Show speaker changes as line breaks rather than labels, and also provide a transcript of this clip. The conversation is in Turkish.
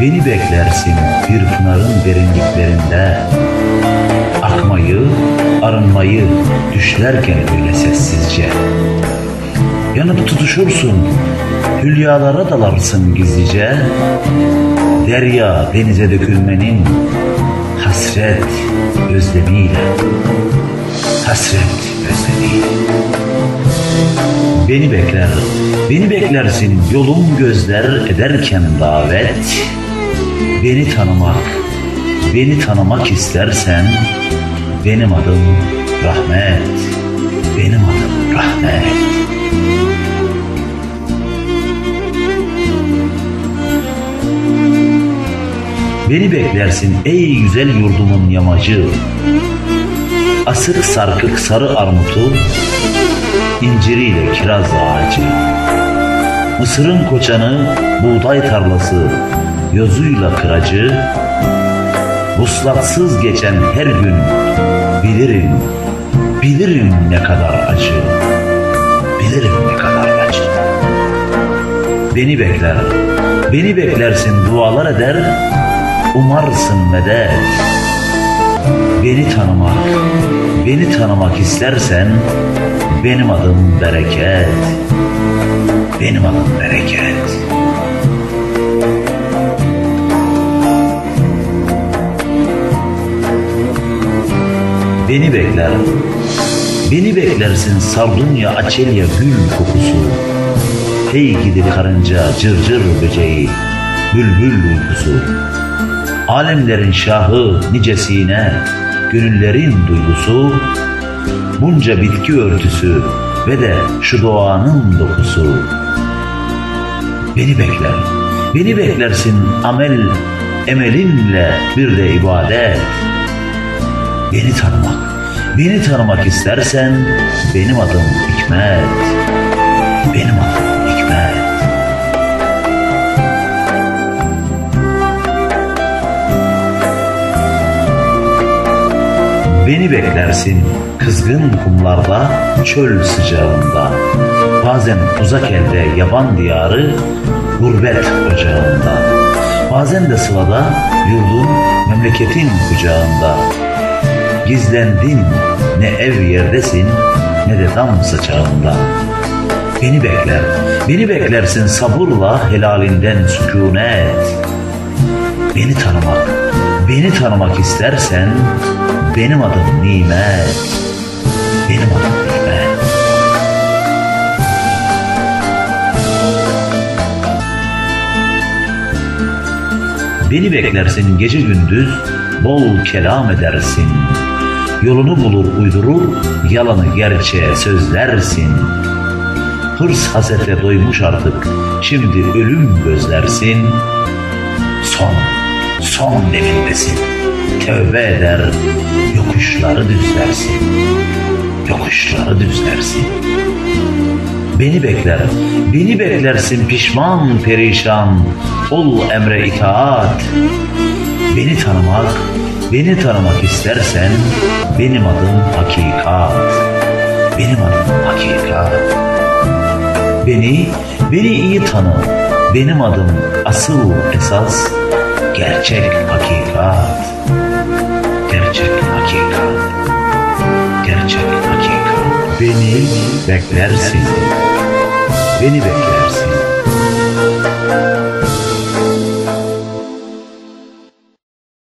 Beni beklersin bir pınarın derinliklerinde Akmayı, arınmayı düşlerken öyle sessizce. Yanıp tutuşursun, hülyalara dalarsın gizlice. Derya denize dökülmenin hasret özlemiyle. Hasret özlemiyle. Beni bekler, beni beklersin yolum gözler ederken davet Beni tanımak, beni tanımak istersen Benim adım rahmet, benim adım rahmet. Beni beklersin ey güzel yurdumun yamacı. Asık sarkık sarı armutu inciriyle kiraz ağacı. Mısırın koçanı buğday tarlası Yozuyla kıracı Vuslatsız geçen her gün Bilirim, bilirim ne kadar acı Bilirim ne kadar acı Beni bekler, beni beklersin dualar eder Umarsın medet Beni tanımak, beni tanımak istersen benim adım bereket. Benim adım bereket. Beni bekler, beni beklersin sardunya, açelya, gül kokusu. Hey gidi karınca, cırcır böceği, bülbül uykusu. Alemlerin şahı nicesine, gönüllerin duygusu, bunca bitki örtüsü ve de şu doğanın dokusu. Beni bekler, beni beklersin amel, emelinle bir de ibadet. Beni tanımak, beni tanımak istersen benim adım Hikmet. Benim adım Hikmet. Beni beklersin kızgın kumlarda, çöl sıcağında. Bazen uzak elde yaban diyarı, gurbet ocağında. Bazen de sılada yurdun, memleketin kucağında. Gizlendin, ne ev yerdesin, ne de tam sıçağında. Beni bekler, beni beklersin sabırla helalinden sükunet. Beni tanımak, beni tanımak istersen benim adım nimet. Benim adım nimet. Beni beklersin gece gündüz, bol kelam edersin. Yolunu bulur uydurur, yalanı gerçeğe sözlersin. Hırs hasetle doymuş artık, şimdi ölüm gözlersin. Son, son demindesin, tövbe eder, yokuşları düzlersin. Yokuşları düzlersin. Beni bekler, beni beklersin pişman perişan, ol emre itaat. Beni tanımak, beni tanımak istersen benim adım hakikat. Benim adım hakikat. Beni, beni iyi tanı. Benim adım asıl esas gerçek hakikat. Gerçek hakikat. Gerçek hakikat. Beni beklersin. Beni bekler.